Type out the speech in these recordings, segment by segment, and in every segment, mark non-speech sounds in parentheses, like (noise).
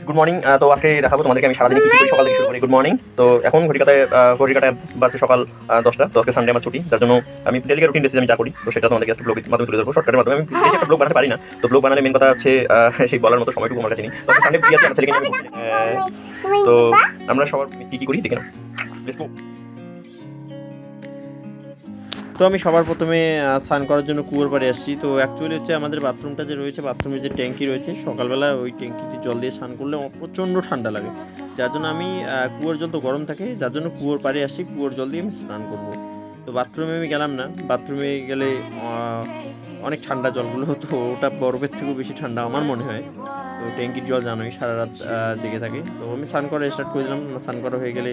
Good morning তো আজকে দেখাবো তোমাদেরকে আমি সারাদিন কিছু করি সকাল থেকে শুরু করি গুড মর্নিং তো এখন ঘটিকাতায় ঘটিকাটায় বাজছে সকাল দশটা তো আজকে সানডে আমার ছুটি তার জন্য আমি ডেলিকে রুটিন বেসিস আমি যা করি তো সেটা তোমাদেরকে আজকে ব্লগের মাধ্যমে তুলে ধরবো শর্টকাটের মাধ্যমে আমি বেশি একটা ব্লগ বানাতে পারি না তো ব্লগ বানালে মেন কথা হচ্ছে সেই বলার মতো সময়টুকু আমার কাছে নেই তো সানডে ফ্রি আছে আমার ছেলেকে তো আমরা সবার কী কী করি দেখে নাও. তো আমি সবার প্রথমে স্নান করার জন্য কুয়োর পাড়ে আসছি। তো অ্যাকচুয়ালি হচ্ছে আমাদের বাথরুমটা যে রয়েছে বাথরুমের যে ট্যাঙ্কি রয়েছে, সকালবেলা ওই ট্যাঙ্কিতে জল দিয়ে স্নান করলে প্রচণ্ড ঠান্ডা লাগে। যার জন্য আমি কুয়োর জল তো গরম থাকে, যার জন্য কুয়োর পাড়ে আসছি, কুয়োর জল দিয়ে আমি স্নান করব। তো বাথরুমে আমি গেলাম না বাথরুমে গেলে অনেক ঠান্ডা জলগুলো, তো ওটা বরফের থেকেও বেশি ঠান্ডা আমার মনে হয়। তো ট্যাঙ্কির জল জানোই সারা রাত জেগে থাকে। তো আমি স্নান করা স্টার্ট করে দিলাম স্নান করা হয়ে গেলে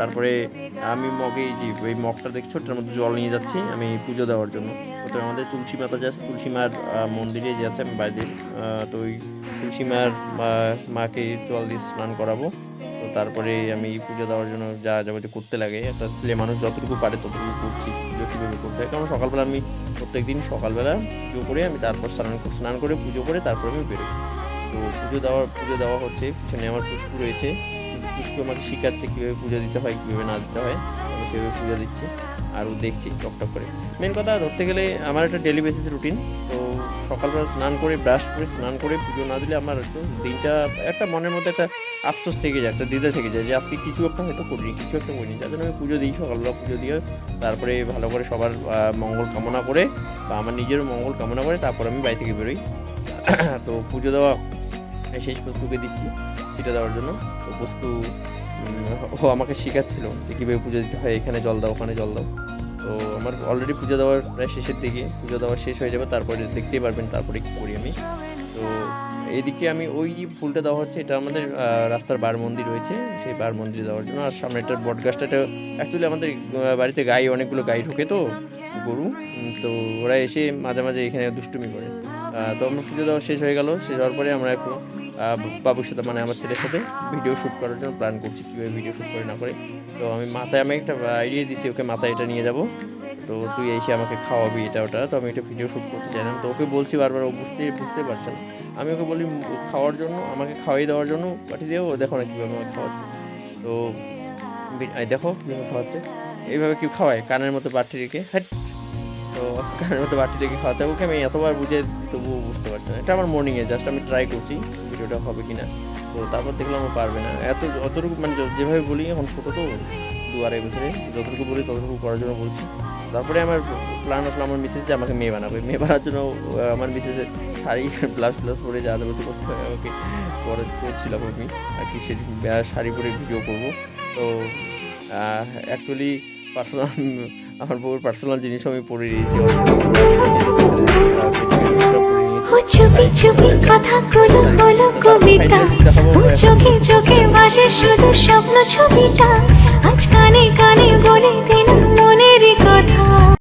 তারপরে আমি মগে যে, ওই মগটা দেখছ ওটার মধ্যে জল নিয়ে যাচ্ছি, আমি পুজো দেওয়ার জন্য। তো আমাদের তুলসী মাতা যে আছে, তুলসী মার মন্দিরে যে আছে, আমি বাইরে তো ওই তুলসী মার মাকে জল দিয়ে স্নান করাবো। তো তারপরে আমি পুজো দেওয়ার জন্য যা যাবতীয় করতে লাগে, একটা ছেলে মানুষ যতটুকু পারে ততটুকু করছি পুজো কীভাবে করতে হয় কারণ সকালবেলা আমি প্রত্যেক দিন সকালবেলা পুজো করে আমি তারপর স্নান স্নান করে, পুজো করে তারপর আমি বেরোই। তো পুজো দেওয়ার, পুজো দেওয়া হচ্ছে, পিছনে আমার পুষ্পু রয়েছে। পুষ্পু আমাকে শেখাচ্ছে কীভাবে পুজো দিতে হয়, কীভাবে না দিতে হয়। আমি সেভাবে পুজো দিচ্ছি, আর ও দেখছি টকটক করে। মেন কথা, ধরতে গেলে আমার একটা ডেলি বেসিস রুটিন তো সকালবেলা স্নান করে ব্রাশ করে, স্নান করে পুজো না দিলে আমার একটু দিনটা একটা মনের মধ্যে একটা আফসোস থেকে যায়, একটা দিদা থেকে যায় যে, আজকে কিছু একটা হয়তো করিনি, কিছু একটা করিনি। যার জন্য আমি পুজো দিই, সকালবেলা পুজো দিয়ে তারপরে ভালো করে সবার মঙ্গল কামনা করে বা আমার নিজেরও মঙ্গল কামনা করে, তারপর আমি বাড়ি থেকে বেরোই। (clears throat) তো পুজো দেওয়া শেষ বস্তুকে দিচ্ছি সেটা দেওয়ার জন্য। তো বস্তু ও আমাকে শেখাচ্ছিল যে কীভাবে পুজো দিতে হয়, এখানে জল দাও, ওখানে জল দাও। তো আমার অলরেডি পুজো দেওয়ার প্রায় শেষের দিকে, পুজো দেওয়া শেষ হয়ে যাবে, তারপরে দেখতেই পারবেন তারপরে কী করি আমি। তো এদিকে আমি ওই ফুলটা দেওয়া হচ্ছে, এটা আমাদের রাস্তার বার মন্দির রয়েছে, সেই বার মন্দিরে দেওয়ার জন্য। আর সামনে একটা বট গাছটা অ্যাকচুয়ালি আমাদের বাড়িতে গাই অনেকগুলো গাই ঢোকে তো, গরু। তো ওরা এসে মাঝে মাঝে এখানে দুষ্টুমি করে। তো আমরা পুজো দেওয়া শেষ হয়ে গেল শেষ হওয়ার পরে আমরা আহ, বাবুর সাথে মানে আমার ছেলের সাথে ভিডিও শ্যুট করার জন্য প্ল্যান করছি কীভাবে ভিডিও শ্যুট করে না করে। তো আমি মাথায় আমি একটা আইডিয়া দিচ্ছি ওকে মাথায় এটা নিয়ে যাব। তো তুই এসে আমাকে খাওয়াবি এটা ওটা। তো আমি একটা ভিডিও শ্যুট করতে চাইলাম তো ওকে বলছি বারবার ও বুঝতে বুঝতে পারছে না। আমি ওকে বলি খাওয়ার জন্য আমাকে খাওয়াই দেওয়ার জন্য পাঠিয়ে দেবো দেখো না কীভাবে আমাকে খাওয়াচ্ছে। তো দেখো কীভাবে খাওয়াচ্ছে। এইভাবে কেউ খাওয়ায় কানের মতো বাটি রেখে। হ্যাট তো কানের মতো বাটি রেখে খাওয়াতে ওকে আমি এতবার বুঝে তবুও বুঝতে পারছি না। এটা আমার মর্নিংয়ে জাস্ট আমি ট্রাই করছি, ভিডিওটা হবে কি না তো তারপর দেখলাম ও পারবে না। এত, অতটুকু মানে যেভাবে বলি, এখন ছোটো তো, দু আড়াই বছরে, যতটুকু বলি ততটুকু করার জন্য বলছি। তারপরে আমার প্ল্যান আসলো, আমার মিসেস যে আমাকে মেয়ে বানাবে। মেয়ে বানার জন্য আমার মিসেসের শাড়ি ব্লাউজ ব্লাউজ পরে যা যাবতীয় করতে হয় আমাকে পরে করছিলাম আমি। আর কি সেদিন শাড়ি পরে ভিডিও করব। তো অ্যাকচুয়ালি পার্সোনাল (laughs) আমার বউর পার্সোনাল জিনিস আমি পরে নিয়েছি চুপি চুপি কথা কবিতা চোখে চোখে ভাসে শুধু স্বপ্ন ছবিটা। আজ কানে কানে বলে দে